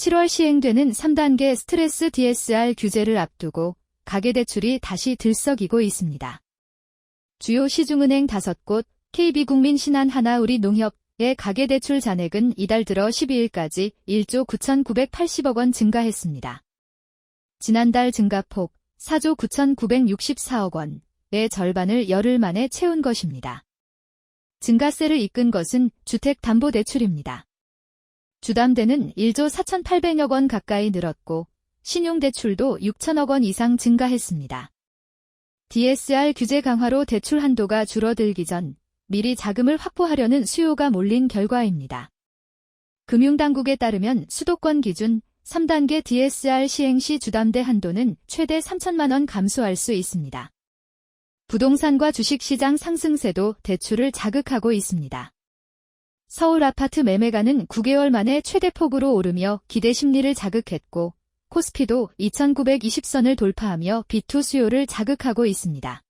7월 시행되는 3단계 스트레스 DSR 규제를 앞두고 가계대출이 다시 들썩이고 있습니다. 주요 시중은행 5곳, KB국민 신한 하나 우리 농협의 가계대출 잔액은 이달 들어 12일까지 1조 9,980억 원 증가했습니다. 지난달 증가폭 4조 9,964억 원의 절반을 열흘 만에 채운 것입니다. 증가세를 이끈 것은 주택담보대출입니다. 주담대는 1조 4,800억 원 가까이 늘었고 신용대출도 6천억 원 이상 증가했습니다. DSR 규제 강화로 대출 한도가 줄어들기 전 미리 자금을 확보하려는 수요가 몰린 결과입니다. 금융당국에 따르면 수도권 기준 3단계 DSR 시행 시 주담대 한도는 최대 3천만 원 감소할 수 있습니다. 부동산과 주식시장 상승세도 대출을 자극하고 있습니다. 서울 아파트 매매가는 9개월 만에 최대폭으로 오르며 기대 심리를 자극했고 코스피도 2920선을 돌파하며 비투 수요를 자극하고 있습니다.